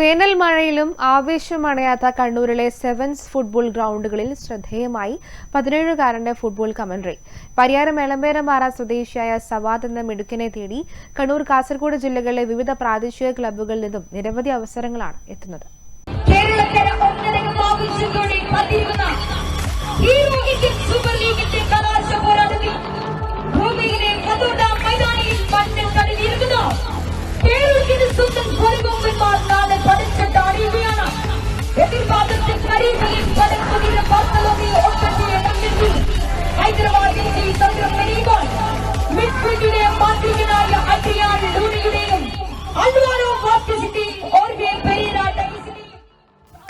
വേനൽ മഴയിലും ആവേശമണയാത്ത കണ്ണൂരിലെ സെവൻസ് ഫുട്ബോൾ ഗ്രൗണ്ടുകളിൽ ശ്രദ്ധേയമായി പതിനേഴുകാരന്റെ ഫുട്ബോൾ കമന്ററി. പരിയാരം എളമ്പേരമാറ സ്വദേശിയായ സവാദ് എന്ന മിടുക്കിനെ തേടി കണ്ണൂർ കാസർഗോഡ് ജില്ലകളിലെ വിവിധ പ്രാദേശിക ക്ലബ്ബുകളിൽ നിന്നും നിരവധി അവസരങ്ങളാണ് എത്തുന്നത്.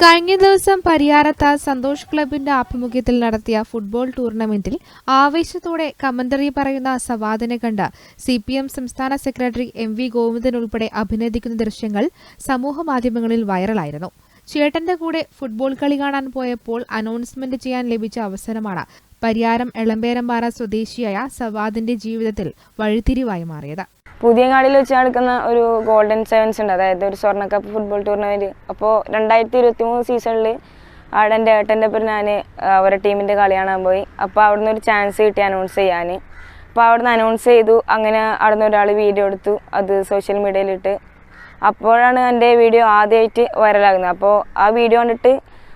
കഴിഞ്ഞ ദിവസം പരിയാരത്ത് സന്തോഷ് ക്ലബിന്റെ ആഭിമുഖ്യത്തിൽ നടത്തിയ ഫുട്ബോൾ ടൂർണമെന്റിൽ ആവേശത്തോടെ കമന്ററി പറയുന്ന സവാദിനെ കണ്ട സി പി എം സംസ്ഥാന സെക്രട്ടറി എം വി ഗോവിന്ദൻ ഉൾപ്പെടെ അഭിനന്ദിക്കുന്ന ദൃശ്യങ്ങൾ സമൂഹമാധ്യമങ്ങളിൽ വൈറലായിരുന്നു. ചേട്ടന്റെ കൂടെ ഫുട്ബോൾ കളി കാണാൻ പോയപ്പോൾ അനൗൺസ്മെന്റ് ചെയ്യാൻ ലഭിച്ച അവസരമാണ് പരിയാരം എളമ്പേരമ്പാറ സ്വദേശിയായ സവാദിന്റെ ജീവിതത്തിൽ വഴിത്തിരിവായി മാറിയത്. പുതിയങ്ങാടിയിൽ വെച്ച് നടക്കുന്ന ഒരു ഗോൾഡൻ സെവൻസ് ഉണ്ട്. അതായത് ഒരു സ്വർണ കപ്പ് ഫുട്ബോൾ ടൂർണമെന്റ് അപ്പോൾ രണ്ടായിരത്തി ഇരുപത്തി മൂന്ന് സീസണിൽ അവിടെ എന്റെ ഏട്ടന്റെ പേര് ഞാൻ അവരുടെ ടീമിന്റെ കളി കാണാൻ പോയി. അപ്പോൾ അവിടുന്ന് ഒരു ചാൻസ് കിട്ടി അനൗൺസ് ചെയ്യാൻ അപ്പോൾ അവിടുന്ന് അനൗൺസ് ചെയ്തു. അങ്ങനെ അവിടുന്ന് ഒരാൾ വീഡിയോ എടുത്തു. അത് സോഷ്യൽ മീഡിയയിലിട്ട് അപ്പോഴാണ് എന്റെ വീഡിയോ ആദ്യമായിട്ട് വൈറലാകുന്നത് അപ്പോൾ ആ വീഡിയോ കണ്ടിട്ട്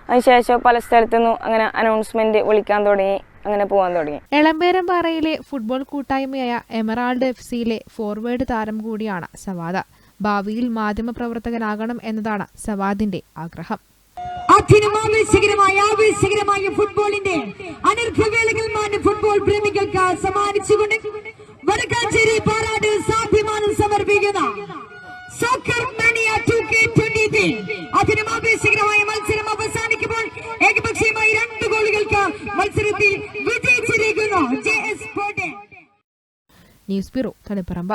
അതിനുശേഷം പല സ്ഥലത്തുനിന്നും അങ്ങനെ അനൗൺസ്മെന്റ് വിളിക്കാൻ തുടങ്ങി. അങ്ങനെ പോകാൻ തുടങ്ങി. എളമ്പേരമ്പാറയിലെ ഫുട്ബോൾ കൂട്ടായ്മയായ എമറാൾഡ് എഫ് സിയിലെ ഫോർവേഡ് താരം കൂടിയാണ് സവാദ. ഭാവിയിൽ മാധ്യമപ്രവർത്തകനാകണം എന്നതാണ് സവാദിന്റെ ആഗ്രഹം. അതിനും ആവേശകരമായ ഫുട്ബോളിന്റെ അനർഘവേളകൾ മാന്യ ഫുട്ബോൾ പ്രേമികൾക്ക് സമ്മാനിച്ചുകൊണ്ട് വടക്കാഞ്ചേരി പാറാട് സാധ്യമാനം സമർപ്പിക്കുന്ന സോക്കർ പറയുന്നു ജെ ന്യൂസ് ബ്യൂറോ തളിപ്പറമ്പ